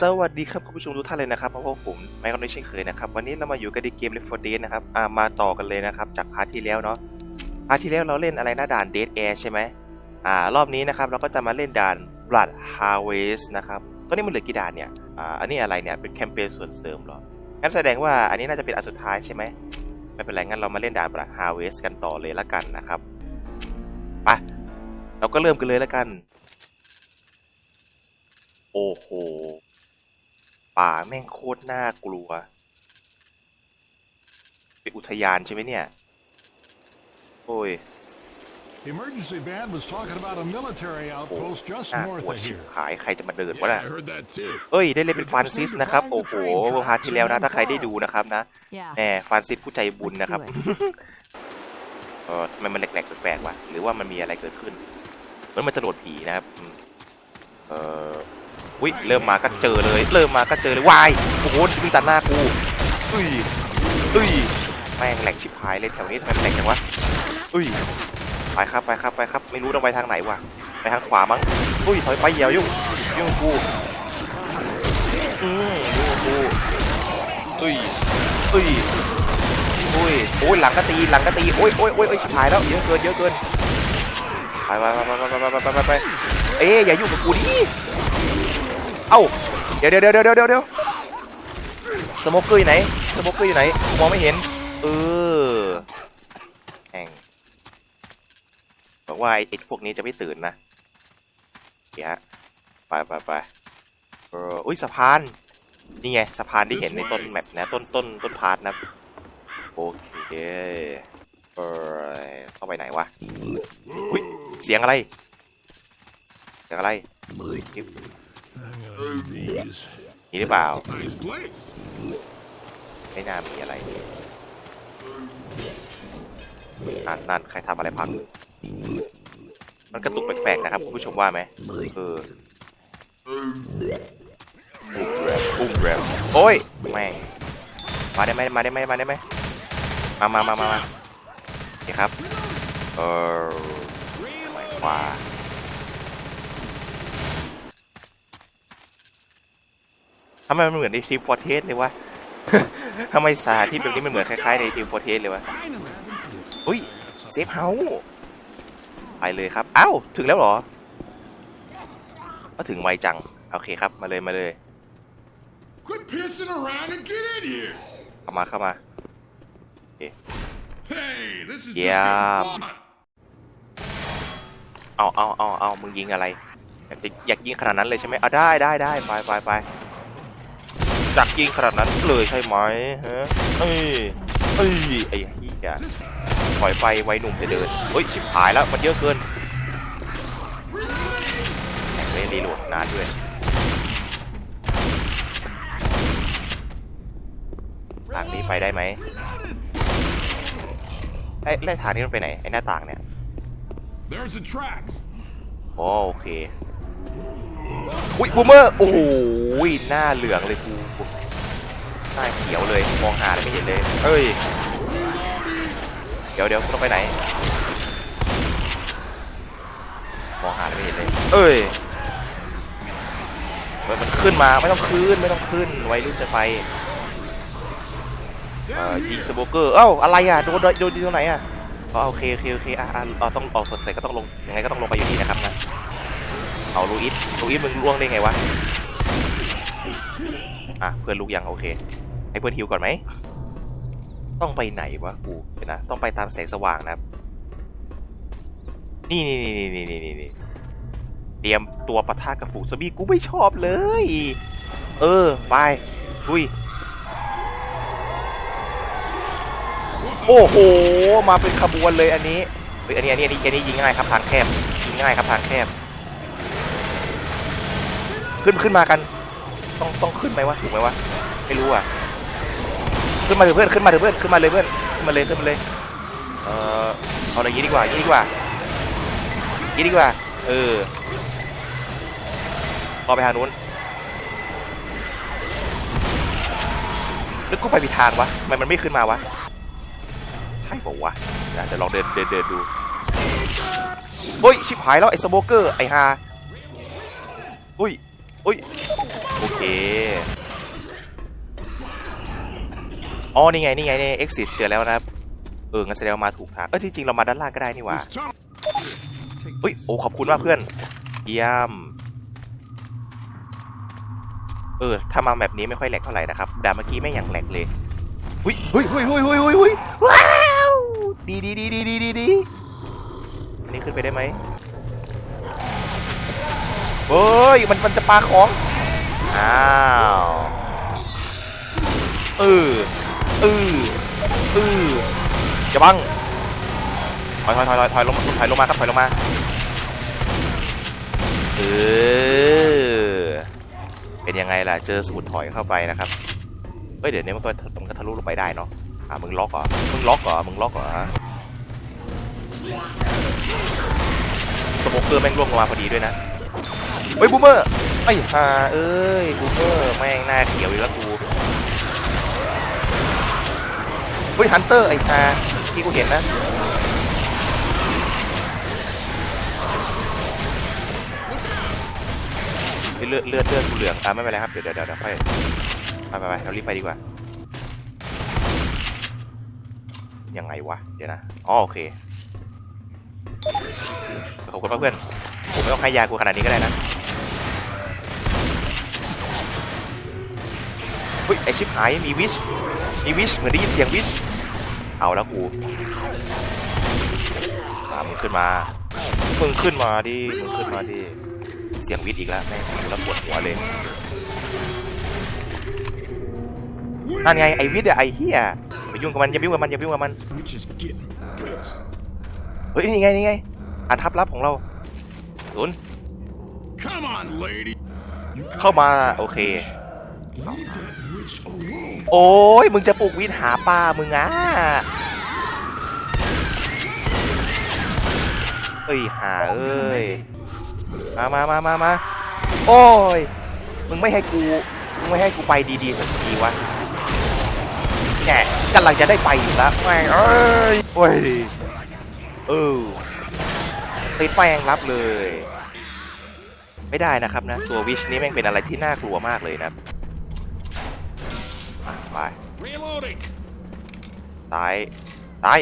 สวัสดีครับคุณผู้ชมทุกท่านเลยนะครับเพราะว่าผมไมค์คอนเนเช่นเคยนะครับวันนี้เรามาอยู่กันในเกม Left 4 Dead นะครับอ่ามาต่อกันเลยนะครับจากพาร์ทที่แล้วเนาะพาร์ทที่แล้วเราเล่นอะไรนะด่าน Dead Air ใช่ไหมอ่ารอบนี้นะครับเราก็จะมาเล่นด่าน Blood Harvest นะครับตอนนี้มันเหลือกี่ด่านเนี่ยอ่าอันนี้อะไรเนี่ยเป็นแคมเปญส่วนเสริมหรองั้นแสดงว่าอันนี้น่าจะเป็นอันสุดท้ายใช่ไหมไม่เป็นไรงั้นเรามาเล่นด่าน Blood Harvest กันต่อเลยละกันนะครับไปเราก็เริ่มกันเลยละกัน โอ้โห ป่าแม่งโคตรน่ากลัว เป็นอุทยานใช่ไหมเนี่ย โอ้ย The emergency band was talking about a military โอ้ outpost just น่าก north ลัว of ชิบ here. หายใครจะมาเดินวะ Yeah, น่ะ I heard that too. เอ้ย ได้เล่นเป็นฟรานซิสนะครับ โอ้โหพาร์ทที่แล้วนะ ถ้าใครได้ดูนะครับนะ Yeah. แหมฟรานซิสผู้ใจบุญ Let's นะครับ do it. เออทำไมมันแหลกๆแปลกๆวะหรือว่ามันมีอะไรเกิดขึ้นเหมันมันจะโหลดผีนะครับอืมเออ อุ้ยเริ่มมาก็เจอเลย เริ่มมาก็เจอเลยวายโอ้โหดึงตัดหน้ากูอุ้ยอุ้ยแม่งแหลกชิบหายเลยแถวนี้ทำไมมันแหลกจังวะอุ้ยไปครับไปครับไปครับไม่รู้ต้องไปทางไหนวะไปทางขวามั้งอุ้ยถอยไปอย่ายุ่งยุ่งกูอืมยุ่งกูอุ้ยอุ้ยอุ้ยโอ้ยหลังก็ตีหลังก็ตีโอ้ยโอ้ยโอ้ยชิบหายแล้วเยอะเกินเยอะเกินไปไปไปไปไปไปไปไปไปเอ๊อย่ายุ่งกับกูดิ เอ้าเดี๋ยวเดี๋ยวเดี๋ยวเดี๋ยวเดี๋ยวเดี๋ยวสโมกเกอร์อยู่ไหน สโมกเกอร์อยู่ไหน มองไม่เห็น เออแองบอกว่าไอ้พวกนี้จะไม่ตื่นนะเดี๋ยวไปไปไปเอออุ้ยสะพาน นี่ไงสะพานที่เห็นในต้นแมปนะต้นต้นต้นพาร์ทนะ โอเคเออเข้าไปไหนวะ อุ้ยเสียงอะไร เสียงอะไร นี่หรือเปล่า ไม่น่ามีอะไรนั่นนั่นใครทำอะไรพังมันกระตุกแปลกๆนะครับคุณผู้ชมว่าไหมเออบุ้มแรมบุ้มแรมโอ้ยแม่งมาได้ไหมมาได้ไหมมาได้ไหมมามามามามาโอเคครับ เออไปขวาำไมมันเหมือนในทีมฟอร์เทสเลยวะทำไมสถานที่แบบนี้มันเหมือนคล้ายๆในทีมฟอร์เทสเลยวะอุ้ยเซฟเฮาส์ไปเลยครับอ้าวถึงแล้วเหรอก็ถึงไวจัง โอเคครับ มาเลยมาเลย Quit pissing around and get in here. เข้ามาเข้ามา Hey, this is Yeah. just getting fun. เอาเอาเอาเอามึงยิงอะไร อยากจะอยากยิงขนาดนั้นเลยใช่ไหมอะได้ได้ได้ไปไปไป อยากยิงขนาดนั้นเลยใช่ไหมฮะเอ้ยเอ้ยไอ้เหี้ยปล่อยไปไว้หนุ่มจะเดินเฮ้ยชิบหายแล้วมันเยอะเกินแม่งไม่รีโหลดนานด้วยทางนี้ไปได้ไหมไอ้ไล่ทางนี้มันไปไหนไอ้หน้าต่างเนี่ย There's the tracks. อ๋อโอเค อุ้ยบูมเมอร์ โอ้โหหน้าเหลืองเลยกูหน้าเขียวเลย มองหาอะไรไม่เห็นเลย เอ้ย เดี๋ยวเดี๋ยวต้องไปไหน มองหาอะไรไม่เห็นเลย เอ้ยเฮ้ยมันขึ้นมาไม่ต้องขึ้นไม่ต้องขึ้นไว้รุ่นจะไปอ่อยิงสโมเกอร์ เอ้าอะไรอะโดนโดนโดนตรงไหนอะอ๋อโอเคโอเคโอเคอะอะเราต้องออกสดใสก็ต้องลงยังไงก็ต้องลงไปอยู่ดีนะครับ เอาลูอิสลูอิสมึงล่วงได้ไงวะอะเพื่อนลูกยังโอเค ให้เพื่อนฮิวก่อนไหมต้องไปไหนวะกูเดี๋ยวนะต้องไปตามแสงสว่างนะนี่นี่นี่นี่นี่นี่นี่เตรียมตัวปะทะกับฝูงซอมบี้กูไม่ชอบเลย เออไปลุยโอ้โห มาเป็นขบวนเลยอันนี้เฮ้ยอันนี้อันนี้อันนี้อันนี้ยิงง่ายครับทางแคบยิงง่ายครับทางแคบ ขึ้นขึ้นมากัน ต้องต้องขึ้นไหมวะถูกไหมวะไม่รู้อะขึ้นมาเถอะเพื่อนขึ้นมาเถอะเพื่อนขึ้นมาเลยเพื่อนขึ้นมาเลยขึ้นมาเลยเออเอาอะไรยางงี้ดีกว่าอยางงี้ดีกว่าอยางงี้ดีกว่า เออรอไปทางนู้นแล้วกูไปผิดทางวะทำไมมันไม่ขึ้นมาวะใช่บอกวะเดี๋ยวลองเดินเดินเดินดูเฮ้ยชิบหายแล้วไอ้สโมเกอร์ไอ้ฮาอุ้ย อุ้ย โอเค อ๋อ นี่ไง นี่ไงนี่ exit เจอแล้วนะครับ เออ งั้นแสดงว่ามาถูกทาง เออที่จริงเรามาด้านล่างก็ได้นี่หว่าเฮ้ย โอ้ ขอบคุณมากเพื่อน เยี่ยม เออ ถ้ามาแบบนี้ไม่ค่อยแหลกเท่าไหร่นะครับด่าเมื่อกี้ไม่อย่างแหลกเลยเฮ้ยเฮ้ยเฮ้ยเฮ้ยเฮ้ยเฮ้ยเฮ้ยว้าวดีดีดีดีดีดีดีอันนี้ขึ้นไปได้ไหม เฮ้ยมันมันจะปาของ อ้าวเออเออเออจะบังถอยถอยถอยถอยถอยลงมาถอยลงมาครับถอยลงมาเออเป็นยังไงล่ะเจอสูตรถอยเข้าไปนะครับเฮ้ยเดี๋ยวนี้มันก็มันก็ทะลุลงไปได้เนาะอ่ามึงล็อกเหรอมึงล็อกเหรอมึงล็อกเหรอฮะสโมกเกอร์แม่งร่วงลงมาพอดีด้วยนะ เฮ้ยบูมเมอร์ไอ้ห่าเอ้ยบูมเมอร์แม่งหน้าเขียวอีกแล้วกูเฮ้ยฮันเตอร์ไอ้ห่าที่กูเห็นนะเลือดเลือดเลือดกูเหลืองอะไม่เป็นไรครับเดี๋ยวเดี๋ยวเดี๋ยวค่อยไปไปไปเรารีบไปดีกว่ายังไงวะเดี๋ยวนะอ๋อโอเคขอบคุณเพื่อนผมไม่ต้องให้ยากูขนาดนี้ก็ได้นะ ฮ้ยไอชิปหายมีวิชมีวิชเหมือนได้ยินเสียงวิชเอาแล้วกูตามมึงขึ้นมามึงขึ้นมาดิมึงขึ้นมาดิเสียงวิทย์อีกแล้วแม่งดูแล้วปวดหัวเลยนั่นไงไอวิทย์อะไอเฮียไปยุ่งกับมันอย่าไปยุ่งกับมันอย่าไปยุ่งกับมัน We're just getting this. เฮ้ยนี่ไงนี่ไงอันทับลับของเราศูนย์ Come on, lady. You เข้ามาโอเค โอ้ยมึงจะปลูกวิทหาป้ามึงอะเอ้ยหาเอ้ยมามามามามาโอ้ยมึงไม่ให้กูมึงไม่ให้กูไปดีๆสักทีวะแกกำลังจะได้ไปอยู่แล้วแม่งเอ้ยโอ้ยเออติดแป้งรับเลย ไม่ได้นะครับนะ ตัววิชนี้แม่งเป็นอะไรที่น่ากลัวมากเลยนะอะ ไป Reloading. ซ้ายซ้าย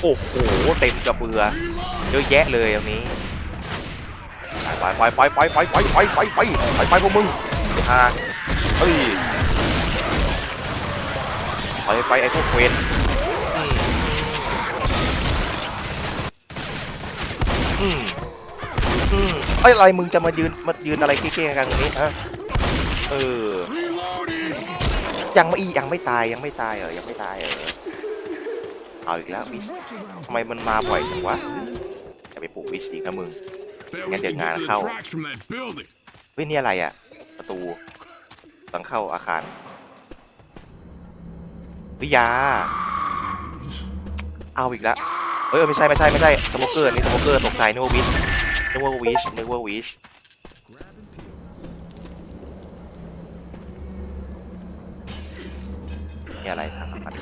โอ้โหเต็มกระเบือเยอะแยะเลยตรงนี้ไปไปไปไปไปไปไปไปไปไปไปพวกมึงไอ้ห่าเฮ้ยไปไปไอ้พวกเวนอืมอืมอืม ไอ้ยอะไรมึงจะมายืนมายืนอะไรเก้ๆกันตรงนี้ฮะเออยังไม่ยังไม่ตายยังไม่ตายเหรอยังไม่ตายเหรอเอาอีกแล้ววิชทำไมมันมาบ่อยจังวะจะไปปลูกวิชดีนะมึง Bet Nghe we tiếng can Nga get to the khâu. tracks from that building. เฮ้ยนี่อะไรอะ ประตูหลังเข้าอาคารวิยา เอาอีกแล้วเอ้ยไม่ใช่ไม่ใช่ไม่ใช่สโมเกอร์นี่สโมเกอร์ตกใจนึกว่าวิช กว่าวิชนึกว่าวิชนี่อะไรทางมัน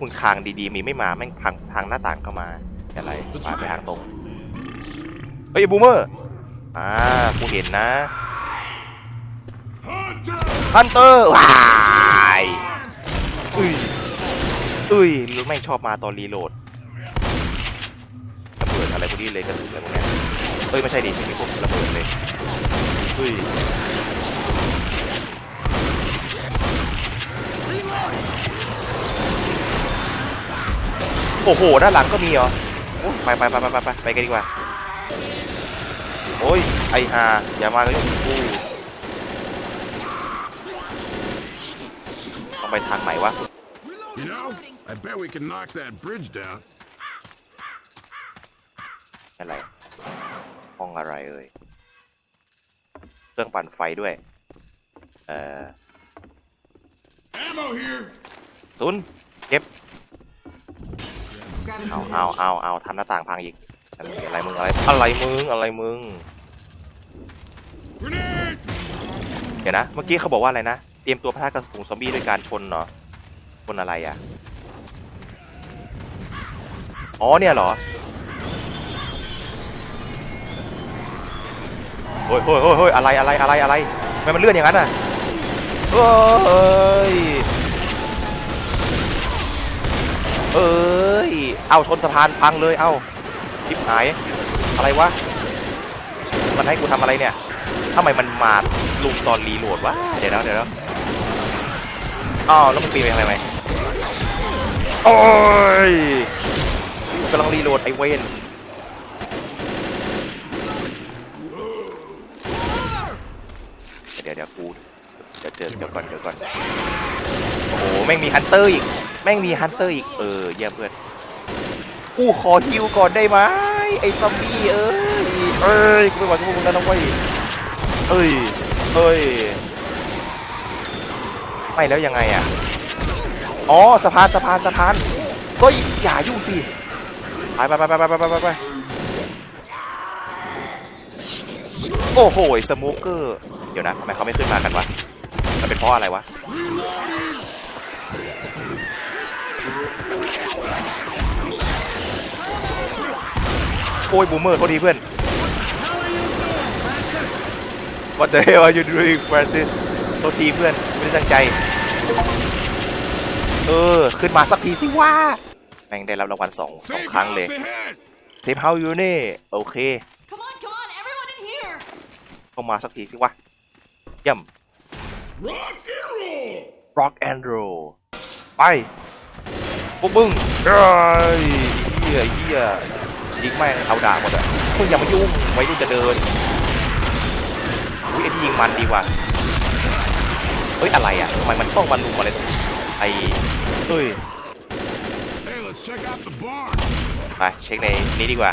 มึงทางดีๆ มีไม่มาแม่งทางทางหน้าต่างเข้ามาอะไรมาไปทางตรงเฮ้ยบูมเมอร์อ่ากูเห็นนะฮันเตอร์ว้ายอุ้ยอุ้ยรู้แม่ชอบมาตอนรีโหลด รีเลยกระสุนอะไรพวกนี้เอ้ยไม่ใช่ดิไม่มีพวกระเบิดเลยอุ้ยโอ้โห ด้านหลังก็มีเหรอไปไปไปไปไปไปไปกันดีกว่า โอ้ย ไอฮาอย่ามาเลยกูต้องไปทางไหนวะ You know, I bet we can knock that bridge down. อะไร ห้องอะไรเอ่ย เครื่องปั่นไฟด้วย เอ่อ Ammo here. ศูนย์เก็บ เอาเอาเอาเอาทำหน้าต่างพังอีก อะไรมึงอะไร อะไรมึง อะไรมึง Grenade. เดี๋ยวนะ เมื่อกี้เขาบอกว่าอะไรนะ เตรียมตัวพะทะกับฝูงซอมบี้ด้วยการชนเนาะชนอะไรอะ อ๋อเนี่ยเหรอ โอ้ยโอ้ยโอ้ยโอ้ยอะไรอะไรอะไรอะไรทำไมมันเลื่อนอย่างนั้นอะเอ้ยเอ้ย เอาชนสะพานพังเลย เอ้าชิบหาย อะไรวะ มันให้กูทำอะไรเนี่ยทำไมมันมาลุมตอนรีโหลดวะ เดี๋ยวนะเดี๋ยวนะอ้าวแล้วมันปีนไปทำไมไหมโอ้ยกำลังรีโหลดไอเวน เดี๋ยวก่อนเดี๋ยวก่อนโอ้โหแม่งมีฮันเตอร์อีกแม่งมีฮันเตอร์อีกเออเยี่ยมเพื่อนกูขอฮิวก่อนได้ไหมไอ้ซอมบี้เอ้ยเอ้ยกูไม่ไหวกับพวกมึงแล้วนะเว้เอ้ยเอ้ยไม่แล้วยังไงอะอ๋อสะพานสะพานสะพานก็อย่ายุ่งสิไปไปไปไปไปไปไปโอ้โหสโมเกอร์ เดี๋ยวนะทำไมเขาไม่ขึ้นมากันวะ มันเป็นเพราะอะไรวะโอ้ยบูมเมอร์โทษทีเพื่อน What the hell are you doing Francis โทษทีเพื่อน ไม่ได้ตั้งใจ เออ ขึ้นมาสักทีสิว่าแม่งได้รับรางวัลสองสอง Safe ครั้งเลย house ahead. เซฟเฮาอยู่นี่ โอเค Come on, come on, everyone in here! เข้ามาสักทีสิวะเยี่ยม Rock and roll. rock and roll ไปพวกมึงเอ้ยเฮียเฮียยิงแม่งเอาด่าหมดอะมึงอย่ามายุ่งไว้รุ่นจะเดินอุ้ยไอ้ที่ยิงมันดีกว่า เฮ้ย อะไรอะทำไมมันต้องมาลุมอะไรไอ้เฮ้ย Hey, let's check out the barn. ไปเช็คในนี้ดีกว่า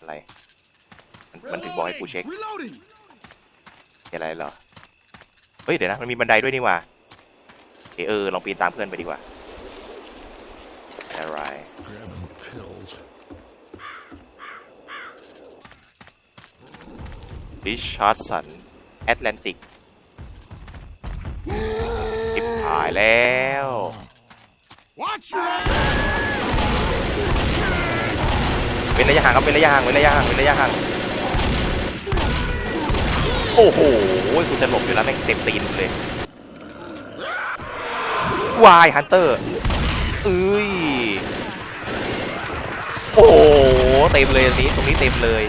อะไร มันมันถึงบอกให้กูเช็ค Reloading. อะไรเหรอ เฮ้ยเดี๋ยวนะ มันมีบันไดด้วยนี่หว่าเออเออลองปีนตามเพื่อนไปดีกว่าอะไร Grabbing pills. ริชาร์ดสันแอตแลนติกทิบหายแล้ว Watch your เป็นระยะห่างครับเป็นระยะห่างเป็นระยะห่างเป็นระยะห่าง โอ้โหกูจะหลบอยู่แล้วแม่งเต็มตีนเลยวายฮันเตอร์เอ้ย โอ้โห เต็มเลยตรงนี้ตรงนี้เต็มเลย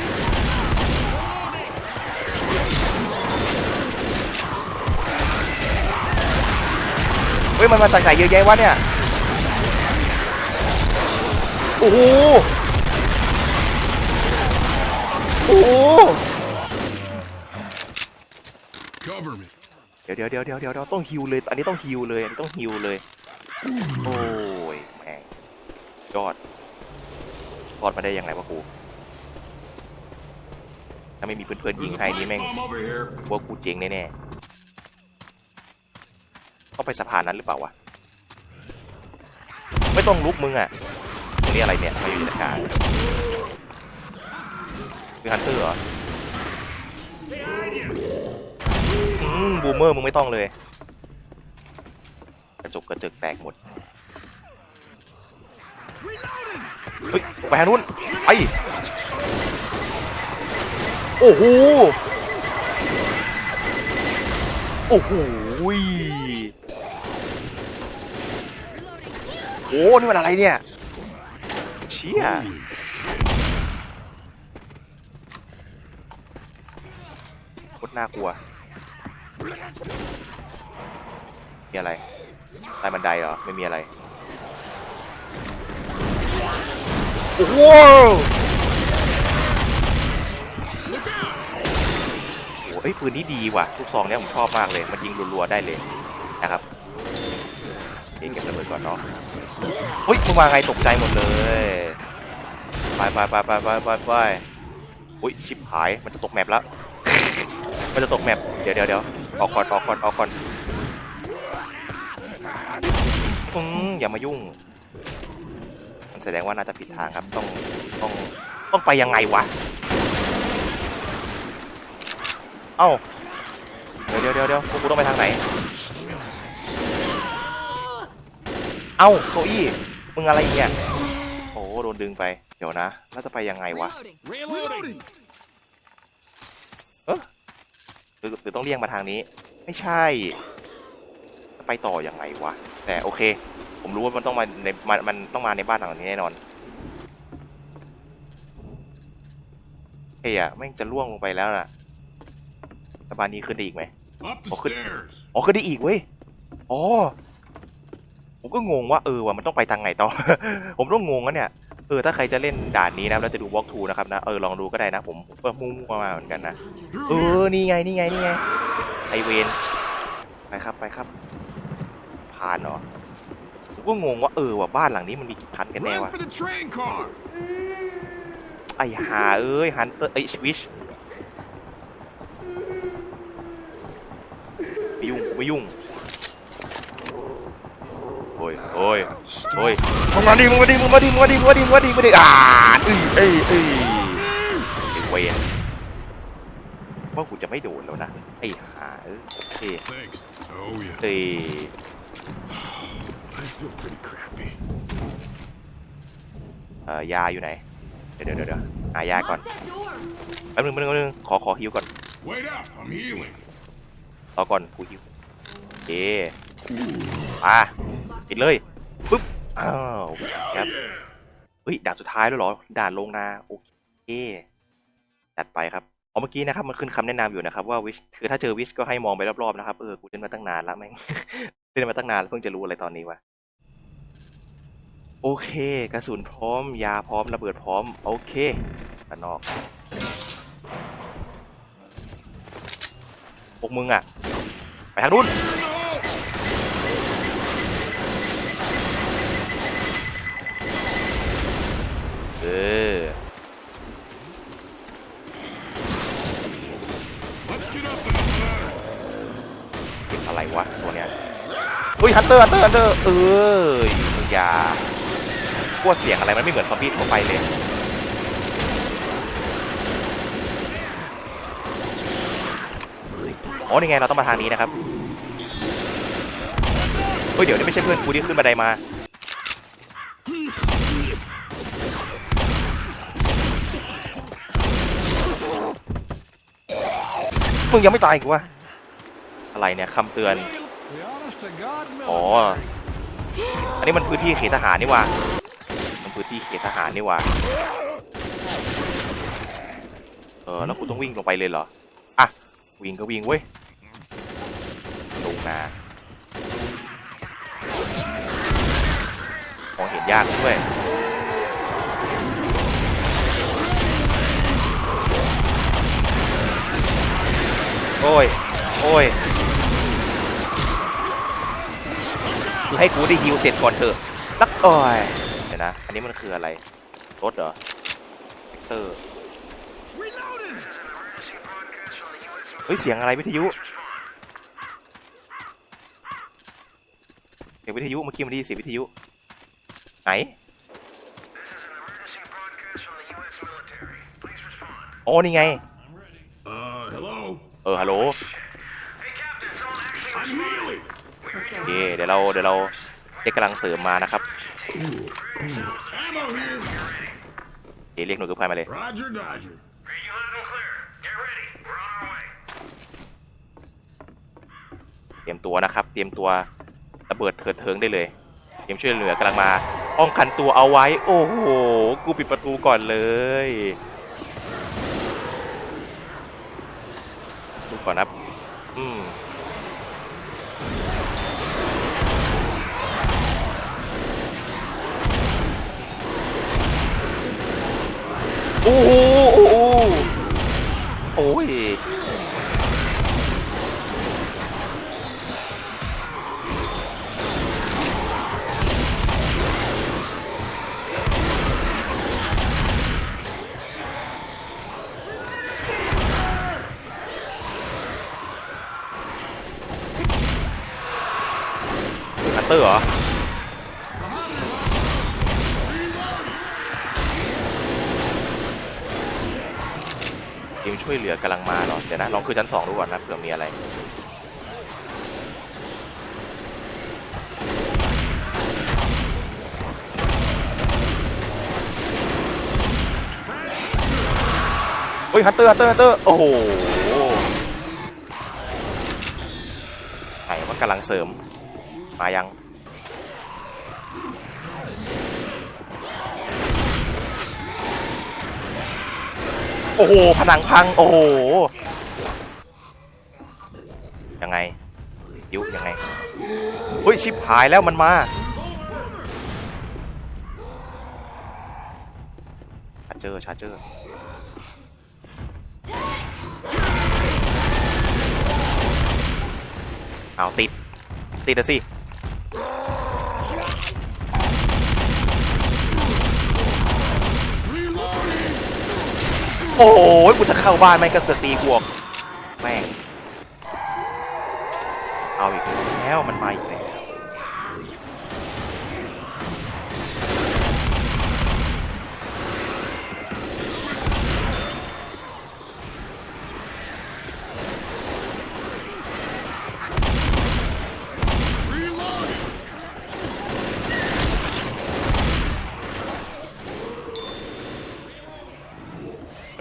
เฮ้ย มันมาจากไหนเยอะแยะวะเนี่ย โอ้โห โอ้โห ดี๋ยวเดี๋ยวเดี๋ยวเดี๋ยวเดี๋ยวต้องฮิวเลย อันนี้ต้องฮิวเลย อันนี้ต้องฮิวเลย โอ้ยแม่งยอดรอดมาได้ยังไงวะกูถ้าไม่มีเพื่อนๆยิงให้นี่แม่งว่ากูเจ๊งแน่ๆต้องไปสะพานนั้นหรือเปล่าวะ ไม่ต้องลุกมึงอะนี้อะไรเนี่ยมาอยู่ในอากาศคือฮันเตอร์เหรออืม บูมเมอร์มึงไม่ต้องเลย กระจกกระจกแตกหมดเฮ้ยไปทางนู้นไปโอ้โหโอ้โหยโอ้นี่มันอะไรเนี่ยเชี่ยโคตรน่ากลัว มีอะไรใต้บันไดเหรอ ไม่มีอะไร โอ้โหโอ้โหเอ้ยปืนนี้ดีว่ะลูกซองเนี้ยผมชอบมากเลย มันยิงรัวๆได้เลยนะครับเองเก็บระเบิดก่อนเนาะเฮ้ยมึงมาไงตกใจหมดเลยไปไปไปไปไปไปไปอุ้ยชิบหายมันจะตกแมปแล้วมันจะตกแมปเดี๋ยวเดี๋ยวเดี๋ยว ออกก่อนออกก่อนออกก่อนอืมอย่ามายุ่ง มันแสดงว่าน่าจะผิดทางครับ ต้องต้องต้องไปยังไงวะ เอ้า เดี๋ยวเดี๋ยวเดี๋ยวเดี๋ยวพวกกูต้องไปทางไหน เอ้าโซอี้มึงอะไรอีกเนี่ยโอ้โดนดึงไป เดี๋ยวนะ แล้วจะไปยังไงวะ Reloading. Reloading! หรือหรือต้องเลี่ยงมาทางนี้ ไม่ใช่จะไปต่อยังไงวะ แต่โอเค ผมรู้ว่ามันต้องมาในมันมันต้องมาในบ้านหลังนี้แน่นอนเฮียแม่งจะล่วงลงไปแล้วน่ะแต่บ้านนี้ขึ้นได้อีกไหม Up the Oh, could- stairs. อ๋อขึ้นได้อีกเว้ยอ๋อผมก็งงว่าเออว่ามันต้องไปทางไหนต่อ ผมต้องงงนะเนี่ย เออถ้าใครจะเล่นด่านนี้นะแล้วจะดูวอล์กทูนะครับนะเออลองดูก็ได้นะผมก็มุ่งๆมาเหมือนกันนะ Through เอ here. อนี่ไงนี่ไงนี่ไงไอเวนไปครับไปครับ ผ่านเหรอผมก็งงว่าเออว่าบ้านหลังนี้มันมีกี่พันกันแน่ Run วะ for the train car. ไอหาเอ้ยฮันเตอร์ไอยสวิชไม่ยุ่งไม่ยุ่ง โอ้ยโอ้ยโอ้ยมึงมาดิมึงมาดิมึงมาดิมึงมาดิมึงมาดิมึงมาดิมึงมาดิอ่าเอ้ยเอ้ยเอ้ยไอเวนว่ากูจะไม่โดนแล้วนะไอหาเอ้ยเอ้ย Thanks. Oh, yeah. เอ้ย I feel pretty crappy. เอ่อยาอยู่ไหนเดี๋ยวเดี๋ยวเดี๋ยวหายาก่อน Lock that door. แป๊บนึงแป๊บนึงแป๊บนึงขอขอฮิวก่อน Wait up. I'm healing. รอก่อนกูฮิวโอเคอะ ปิดเลยปึ๊บอ้าวครับเฮ้ยด่านสุดท้ายแล้วเหรอ ด่านลงนาโอเคจัดไปครับเอาเมื่อกี้นะครับมันขึ้นคำแนะนำอยู่นะครับว่าวิชคือถ้าเจอวิชก็ให้มองไปรอบๆนะครับเออกูเล่นมาตั้งนานแล้วแม่งเล่นมาตั้งนานแล้วเพิ่งจะรู้อะไรตอนนี้วะโอเค กระสุนพร้อม ยาพร้อมระเบิดพร้อม โอเคด้านนอกพวกมึงอะ ไปทางนู้น อออะไรวะตัวเนี้ยอุ้ยฮันเตอร์ฮันเตอร์ฮันเตอร์เอ้ยมึงอย่าพวกเสียงอะไรมันไม่เหมือนซอมบี้ทั่วไปเลยอ๋อนี่ไงเราต้องมาทางนี้นะครับ เฮ้ยเดี๋ยวนี่ไม่ใช่เพื่อนกูที่ขึ้นบันไดมา มึงยังไม่ตายอีกูวะอะไรเนี่ยคำเตือน The honest to God อ๋อ military. อันนี้มันพื้นที่เขตทหารนี่หว่ามันพื้นที่เขตทหารนี่หว่าเออ แล้วกูต้องวิ่งลงไปเลยเหรอ อะ วิ่งก็วิ่งเว้ย ลงนามองเห็นยากด้วย โอ้ย โอ้ยคือให้กูได้ฮิวเสร็จก่อนเถอะแล้วโอ้ยเดี๋ยวนะ อันนี้มันคืออะไร รถเหรอเตอร์เฮ้ย เสียงอะไรวิทยุเสียงวิทยุเมื่อกี้มันได้ยินเสียงวิทยุ ไหนโอ้นี่ไง ออฮัลโหล I'm healing. Let's โอเค go. เดี๋ยวเราเดี๋ยวเราเรียกกำลังเสริมมานะครับ Ammo here. เอเรียกหน่วยกู้ภัยมาเลย Roger, Dodger. Regular and clear. Get ready. We're on our way. เตรียมตัวนะครับ เตรียมตัวระเบิดเถิดเทิงได้เลยเตรียมช่วยเหลือกำลังมาป้องกันตัวเอาไว้ โอ้โหกูปิดประตูก่อนเลย ดูก่อนนะอืมโอ้โหโอ้โหโอ้ย ตอร์เหรอทีมช่วยเหลือกำลังมาเหรอ เดี๋ยวนะ ลองขึ้นชั้นสองดูก่อนนะเผื่อมีอะไรเฮ้ยฮัตเตอร์ฮัตเตอร์ฮัตเตอร์โอ้โหไหนว่ากำลังเสริม มายัง โอ้โห ผนังพัง โอ้โห ยังไง ยุยังไง เฮ้ย ชิปหายแล้วมันมาชาร์เจอร์ชาร์เจอร์เอาติด ติดอะสิ โอ้ยกูจะเข้าบ้านไม่กระสือตีกวกแม่งเอาอีกแล้วมันมาอีกแล้ว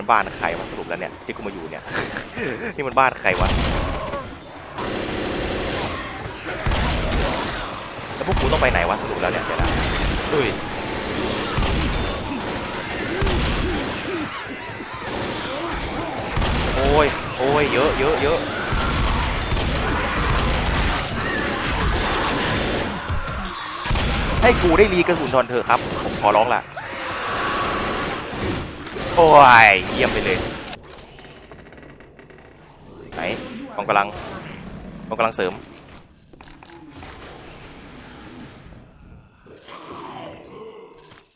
มันบ้านใครวะสรุปแล้วเนี่ยที่กูมาอยู่เนี่ย นี่มันบ้านใครวะแล้วพวกกูต้องไปไหนวะสรุปแล้วเนี่ยเดี๋ยวนะดุยโอ้ยโอ้ยเยอะเยอะเยอะให้กูได้รีกระสุนทอนเถอะครับผมขอร้องละ โอ้ยเยี่ยมไปเลยไหนกองกำลังกองกำลังเสริม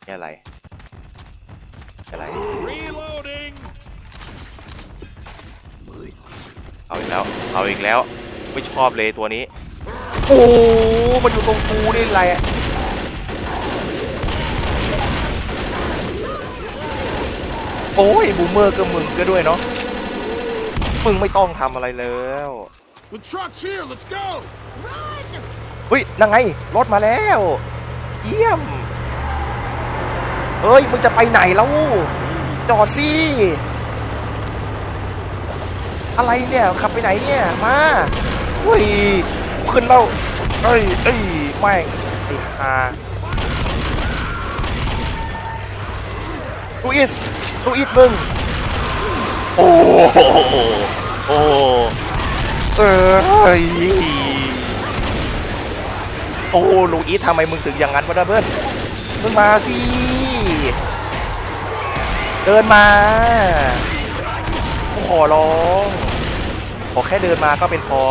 นี่อะไรนี่อะไร Reloading! เอาอีกแล้วเอาอีกแล้วไม่ชอบเลยตัวนี้โอ้โหมันอยู่ตรงกูนี่อะไร อะโอ้ยบูมเมอร์ก็มึงก็ด้วยเนาะมึงไม่ต้องทำอะไรแล้ว The truck's here. Let's go. Run! เฮ้ยนั่งไงรถมาแล้ว เยี่ยมเฮ้ยมึงจะไปไหนแล้วจอดสิอะไรเนี่ยขับไปไหนเนี่ยมาเฮ้ยขึ้นแล้วเอ้ยเอ้ยแม่งไอ้ฮาลูอิส ลูอิสมึง โอ้โหโอ้เอ้ยโอ้ลูอิสทำไมมึงถึงอย่างนั้นวะนะเพื่อนมึงมาสิเดินมาขอร้องขอแค่เดินมาก็เป็นพอ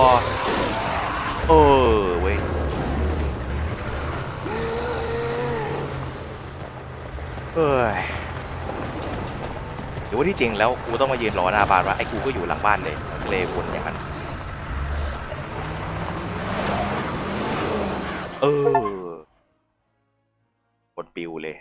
เออเว้ยเอ้ย หรือว่าที่จริงแล้วกูต้องมายืนรอหน้าบ้านว่าไอ้กูก็อยู่หลังบ้านเลยเลยวนอย่างนั้นเออกดปิวเลย